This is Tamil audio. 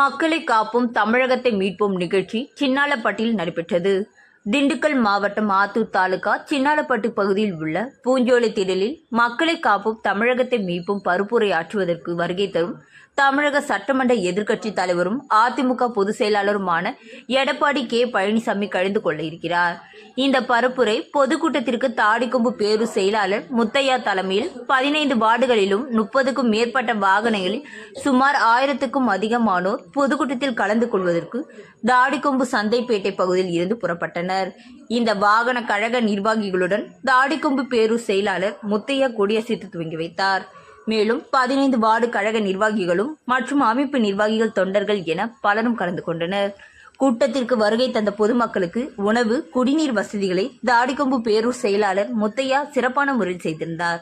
மக்களை காப்போம் தமிழகத்தை மீட்போம் நிகழ்ச்சி சின்னாலப்பட்டியில் நடைபெற்றது. திண்டுக்கல் மாவட்டம் ஆத்தூர் தாலுகா சின்னாலப்பட்டு பகுதியில் உள்ள பூஞ்சோலை திடலில் மக்களை காப்பும் தமிழகத்தை மீட்பும் பருப்புரை ஆற்றுவதற்கு வருகை தரும் தமிழக சட்டமன்ற எதிர்க்கட்சி தலைவரும் அதிமுக பொதுச் செயலாளருமான எடப்பாடி கே. பழனிசாமி கலந்து கொள்ள இருக்கிறார். இந்த பரப்புரை பொதுக்கூட்டத்திற்கு தாடிக்கொம்பு பேரு செயலாளர் முத்தையா தலைமையில் பதினைந்து வார்டுகளிலும் முப்பதுக்கும் மேற்பட்ட வாகனங்களில் சுமார் ஆயிரத்துக்கும் அதிகமானோர் பொதுக்கூட்டத்தில் கலந்து கொள்வதற்கு தாடிக்கொம்பு சந்தைப்பேட்டை பகுதியில் இருந்து புறப்பட்டனர். இந்த வாகன கழக நிர்வாகிகளுடன் தாடிக்கொம்பு பேரு செயலாளர் முத்தையா கொடியசைத்து துவங்கி வைத்தார். மேலும் பதினைந்து வார்டு கழக நிர்வாகிகளும் மற்றும் அமைப்பு நிர்வாகிகள் தொண்டர்கள் என பலரும் கலந்து கொண்டனர். கூட்டத்திற்கு வருகை தந்த பொதுமக்களுக்கு உணவு குடிநீர் வசதிகளை தாடிக்கொம்பு பேரூர் செயலாளர் முத்தையா சிறப்பான முறையில் செய்திருந்தார்.